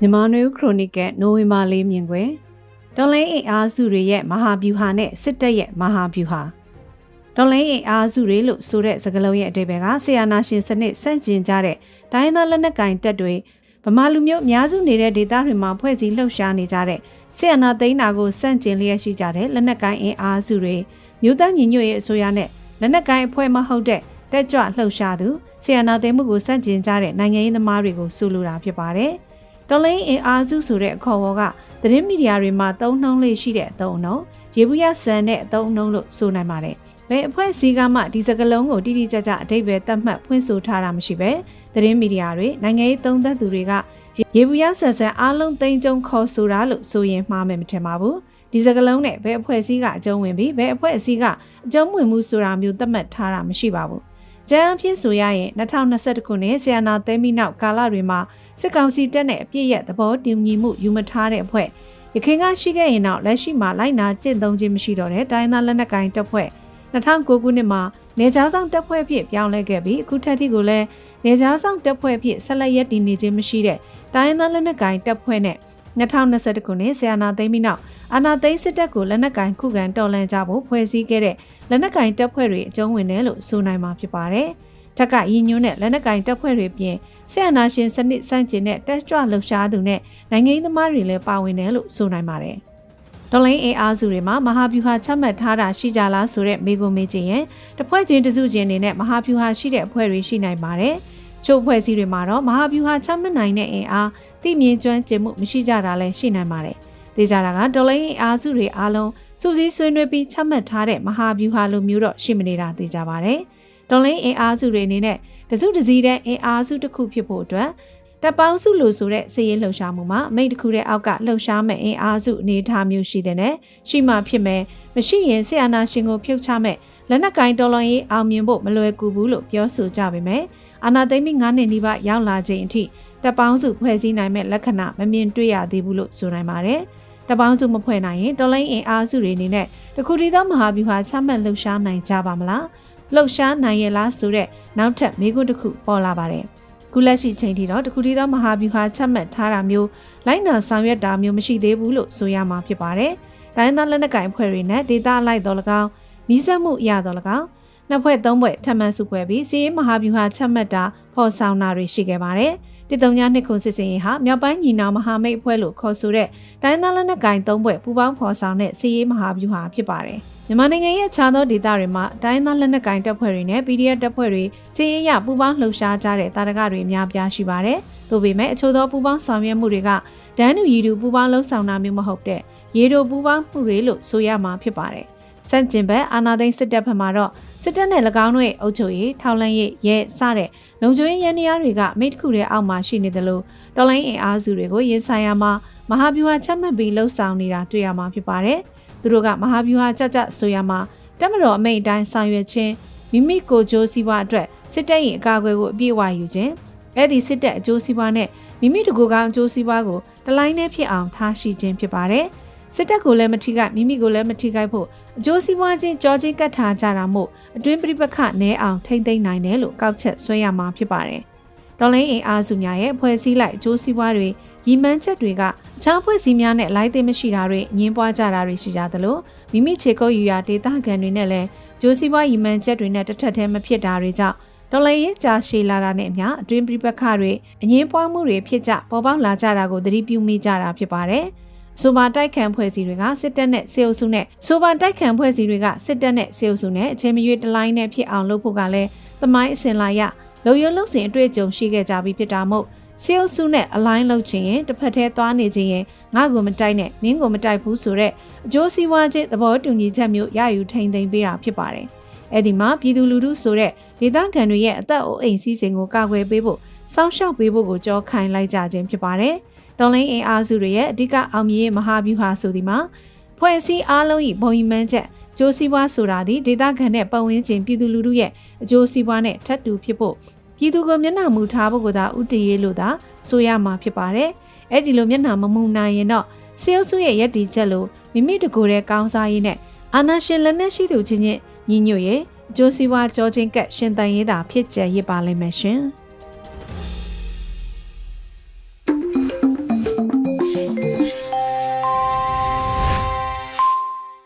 မြန်မာနွေဦးခရိုနီကယ်နိုဝင်ဘာလေးမြင်ကွယ်တော်လိုင်းအင်အားစုတွေရဲ့မဟာဗျူဟာနဲ့စစ်တပ်ရဲ့မဟာဗျူဟာတော်လိုင်းအင်အားစုတွေလို့ဆိုတဲ့စကားလုံးရဲ့အဓိပ္ပာယ်ကဆီယာနာရှင်စနစ်ဆန့်ကျင်ကြတဲ့တိုင်းသားလက်နက်ကင်တပ်တွေဗမာလူမျိုးအများစုနေတဲ့ဒေသတွေမှာဖွဲ့စည်းလှုပ်ရှားနေကြတဲ့ဆီယာနာသိန်းနာကိုဆန့်ကျင်လျက်ရှိကြတဲ့လက်နက်ကင်အင်အားစုတွေမြို့သားညီညွတ်ရေးအစိုးရနဲ့လက်နက်ကင်အဖွဲ့မဟုတ်တဲ့တက်ကြွလှုပ်ရှားသူဆီယာနာသိန်းမှုကိုဆန့်ကျင်ကြတဲ့နိုင်ငံရေးသမားတွေကိုဆိုလိုတာဖြစ်ပါတယ်။ တော်လိုင်းအင်အားစုဆိုတဲ့အခေါ်အဝေါ်ကသတင်းမီဒီယာတွေမှာသုံးနှုန်းလေးရှိတဲ့အသုံးအနှုန်းရေဘူးရဆန်တဲ့အသုံးအနှုန်းလို့ဆိုနိုင်ပါတယ်။ဘယ်အဖွဲ့အစည်းကမှဒီစကားလုံးကိုတိတိကျကျအတိတ်ပဲသတ်မှတ်ဖွင့်ဆိုထားတာမရှိပဲသတင်းမီဒီယာတွေနိုင်ငံရေးသုံးသပ်သူတွေကရေဘူးရဆန်ဆန်အားလုံးသိမ်းကျုံခေါ်ဆိုတာလို့ဆိုရင်မှားမယ်မထင်ပါဘူး။ဒီစကားလုံးနဲ့ဘယ်အဖွဲ့အစည်းကအကျုံးဝင်ပြီးဘယ်အဖွဲ့အစည်းကအကျုံးဝင်မှုဆိုတာမျိုးသတ်မှတ်ထားတာမရှိပါဘူး။ ကြမ်းအဖြစ်ဆိုရရင်2021ခုနှစ်ဆီယနာသိမ်းပြီးနောက်ကာလတွေမှာစစ်ကောင်စီတပ်နဲ့အပြည့်ရဲ့သဘောတူညီမှုယူမထားတဲ့အဖွဲ့ရခိုင်ကရှိခဲ့ရင်တော့လက်ရှိမှာလိုက်နာကျင့်သုံးခြင်းမရှိတော့တဲ့တိုင်းသားလက်နက်ကိုင်တပ်ဖွဲ့2009ခုနှစ်မှာနေကြားဆောင်တပ်ဖွဲ့ဖြစ်ပြောင်းလဲခဲ့ပြီးအခုထက်ထိကိုလည်းနေကြားဆောင်တပ်ဖွဲ့ဖြစ်ဆက်လက်ရည်တည်နေခြင်းမရှိတဲ့တိုင်းသားလက်နက်ကိုင်တပ်ဖွဲ့နဲ့ 2021ခုနှစ်ဆီယနာသိမ်းပြီးနောက်အာနာသိန်းစစ်တပ်ကိုလက်နက်ကင်ခုခံတော်လှန်ကြဖို့ဖွဲ့စည်းခဲ့တဲ့လက်နက်ကင်တပ်ဖွဲ့တွေအကျုံးဝင်တယ်လို့ဆိုနိုင်မှာဖြစ်ပါတယ်။ထက်ကရည်ညွှန်းတဲ့လက်နက်ကင်တပ်ဖွဲ့တွေပြင်ဆရာနာရှင်စနစ်စန့်ကျင်တဲ့တက်ကြွလှုပ်ရှားသူနဲ့နိုင်ငံရေးသမားတွေလည်းပါဝင်တယ်လို့ဆိုနိုင်ပါတယ်။ဒေါ်လိုင်းအေအားစုတွေမှာမဟာဗျူဟာချမှတ်ထားတာရှိကြလားဆိုတဲ့မေးခွန်းမေးခြင်းရင်တစ်ဖွဲ့ချင်းတစုချင်းအနေနဲ့မဟာဗျူဟာရှိတဲ့အဖွဲ့တွေရှိနိုင်ပါတယ်။ချို့ဖွဲ့စည်းတွေမှာတော့မဟာဗျူဟာချမှတ်နိုင်တဲ့အင်အား သိမြင်ကျွမ်းကျင်မှုမရှိကြတာလည်းရှိနိုင်ပါတယ်။သိကြတာကဒေါ်လိုင်းအေအားစုတွေအားလုံးစူးစီးဆွေးနွေးပြီးချမှတ်ထားတဲ့မဟာဗျူဟာလိုမျိုးတော့ရှိမနေတာသိကြပါတယ်။တော်လိုင်းအင်အားစုတွေအနေနဲ့တစုတစည်းတဲ့အင်အားစုတစ်ခုဖြစ်ဖို့အတွက်တပ်ပေါင်းစုလို့ဆိုတဲ့စည်ရင်လှုပ်ရှားမှုမှာအမိတ်တစ်ခုတဲ့အောက်ကလှုပ်ရှားမဲ့အင်အားစုအနေအထားမျိုးရှိတဲ့နဲ့ရှိမှဖြစ်မယ်မရှိရင်ဆီယနာရှင်ကိုဖြုတ်ချမဲ့လက်နက်ကင်တော်လွန်ရေးအောင်မြင်ဖို့မလွယ်ကူဘူးလို့ပြောဆိုကြပါမယ်အာနာသိမ့်မိ9နှစ်နီးပါးရောက်လာချိန်အထိ တပ်ပေါင်းစုဖွဲ့စည်းနိုင်မဲ့လက္ခဏာမမြင်တွေ့ရသေးဘူးလို့ဆိုနိုင်ပါတယ်တပေါင်းစုမဖွဲ့နိုင်ရင်တော်လိုင်းအင်အားစုတွေအနေနဲ့တခုတည်းသောမဟာဗျူဟာချမှတ်လှုပ်ရှားနိုင်ကြပါမလားလှုပ်ရှားနိုင်ရဲ့လားဆိုတဲ့နောက်ထပ်မေးခွန်းတစ်ခုပေါ်လာပါတယ်။ခုလက်ရှိချိန်ထိတော့တခုတည်းသောမဟာဗျူဟာချမှတ်ထားတာမျိုးလိုက်နာဆောင်ရွက်တာမျိုးမရှိသေးဘူးလို့ဆိုရမှာဖြစ်ပါတယ်။တိုင်းသားလက်နက်ကိုင်ဖွဲ့တွေနဲ့ဒေသလိုက်တော်၎င်းနီးစပ်မှုအရတော်၎င်းနှစ်ဖွဲ့သုံးဖွဲ့ထပ်မံစုဖွဲ့ပြီးစီးရေးမဟာဗျူဟာချမှတ်တာဖော်ဆောင်တာတွေရှိခဲ့ပါတယ်။ တည်တုံညာနှစ်ခုစစ်စင်ရေးဟာမြောက်ပိုင်းညီနောင်မဟာမိတ်အဖွဲ့လို့ခေါ်ဆိုတဲ့တိုင်းသားလက်နက်ကိုင်သုံးဖွဲ့ပူးပေါင်းဖော်ဆောင်တဲ့စီးရေးမဟာဗျူဟာဖြစ်ပါတယ်။မြန်မာနိုင်ငံရဲ့ခြားသောဒေသတွေမှာတိုင်းသားလက်နက်ကိုင်တပ်ဖွဲ့တွေနဲ့ PDF တပ်ဖွဲ့တွေချင်းရပူးပေါင်းလှုပ်ရှားကြတဲ့တာရကတွေအများပြားရှိပါတယ်။သို့ပေမဲ့အချို့သောပူးပေါင်းဆောင်ရွက်မှုတွေကဒန်းတူရီတူပူးပေါင်းလှုပ်ဆောင်တာမျိုးမဟုတ်တဲ့ရေတိုပူးပေါင်းမှုတွေလို့ဆိုရမှာဖြစ်ပါတယ်။ စန့်ကျင်ဘက်အာနာသိန်းစစ်တပ်ဘက်မှာတော့စစ်တပ်နဲ့၎င်းတို့ရဲ့အုပ်ချုပ်ရေးထောက်လှမ်းရေးရဲစတဲ့လုံခြုံရေးရန်ရာတွေကမိတ်တစ်ခုတည်းအောက်မှာရှိနေတယ်လို့တော်လိုင်းအင်အားစုတွေကိုရင်ဆိုင်ရမှာမဟာဗျူဟာချက်မှတ်ပြီးလှုပ်ဆောင်နေတာတွေ့ရမှာဖြစ်ပါတယ်။သူတို့ကမဟာဗျူဟာကြကြဆိုရမှာတက်မတော်အမိန့်အတိုင်းဆောင်ရွက်ခြင်းမိမိကိုကြိုးစည်းပွားအတွက်စစ်တပ်ရဲ့အကာအကွယ်ကိုအပြည့်အဝယူခြင်းအဲ့ဒီစစ်တပ်အကျိုးစီးပွားနဲ့မိမိတကူကောင်းအကျိုးစီးပွားကိုတလိုင်းနဲ့ဖြစ်အောင်ထားရှိခြင်းဖြစ်ပါတယ် စစ်တပ်ကိုလည်းမထိခိုက်မိမိကိုလည်းမထိခိုက်ဖို့အကျိုးစီးပွားချင်းကြောချင်းကတ်ထားကြတာမို့အတွင်းပြိပခနဲအောင်ထိမ့်သိမ့်နိုင်တယ်လို့ကောက်ချက်ဆွဲရမှာဖြစ်ပါတယ်ဒေါ်လိန်အင်အားစုများရဲ့ဖွဲ့စည်းလိုက်အကျိုးစီးပွားတွေရည်မှန်းချက်တွေကအခြားဖွဲ့စည်းများနဲ့လိုက်သိမရှိတာတွေညင်းပွားကြတာတွေရှိကြသလိုမိမိခြေကုပ်ယူရာဒေသခံတွေနဲ့လည်းဂျိုးစီးပွားရည်မှန်းချက်တွေနဲ့တစ်ထက်တည်းမဖြစ်တာတွေကြောင့်ဒေါ်လာရေးကြာရှည်လာတာနဲ့အမျှအတွင်းပြပခတွေအငင်းပွားမှုတွေဖြစ်ကြပေါ်ပေါက်လာကြတာကိုသတိပြုမိကြတာဖြစ်ပါတယ်။ ဆိုပါတိုက်ခံဖွဲ့စည်းတွေကစစ်တပ်နဲ့စေအုပ်စုနဲ့ဆိုပါတိုက်ခံဖွဲ့စည်းတွေကစစ်တပ်နဲ့စေအုပ်စုနဲ့အချိန်မရွေးတလိုင်းနဲ့ဖြစ်အောင်လုပ်ဖို့ကလည်းသမိုင်းအစဉ်လာရလုံရုံလုံစဉ်အတွေ့အကြုံရှိခဲ့ကြပြီးဖြစ်တာမို့စေအုပ်စုနဲ့အလိုင်းလုပ်ချင်ရင်တစ်ဖက်တည်းသွားနေခြင်းရင်ငါ့ကိုမတိုက်နဲ့မင်းကိုမတိုက်ဘူးဆိုတော့အကျိုးစီးပွားချင်းသဘောတူညီချက်မျိုးရယူထိန်သိမ်းပေးတာဖြစ်ပါတယ်။အဲ့ဒီမှာပြည်သူလူထုဆိုတဲ့ဒေသခံတွေရဲ့အသက်အိုးအိမ်စီစဉ်ကိုကာကွယ်ပေးဖို့စောင့်ရှောက်ပေးဖို့ကိုကြောခိုင်းလိုက်ကြခြင်းဖြစ်ပါတယ်။ တော်လိုင်းအင်အားစုတွေရဲ့အဓိကအောင်မြင်ရေးမဟာဗျူဟာဆိုဒီမှာဖွဲ့စည်းအားလုံး၏ဘုံရီမှန်းချက်ကျိုးစည်းပွားဆိုတာဒီဒေသခံတဲ့ပတ်ဝန်းကျင်ပြည်သူလူထုရဲ့အကျိုးစီးပွားနဲ့ထပ်တူဖြစ်ဖို့ပြည်သူကိုမျက်နှာမူထားဖို့ကသာဥတည်ရေးလို့သာဆိုရမှာဖြစ်ပါတယ်။အဲ့ဒီလိုမျက်နှာမမူနိုင်ရင်တော့စေအုပ်စုရဲ့ရည်တည်ချက်လို့မိမိတကူတဲ့ကောင်းစားရေးနဲ့အာနာရှင်လက်နက်ရှိသူချင်းချင်းညီညွတ်ရေးအကျိုးစီးပွားကြောချင်းကက်ရှင်တန်ရေးတာဖြစ်ကြရပါလိမ့်မယ်ရှင်။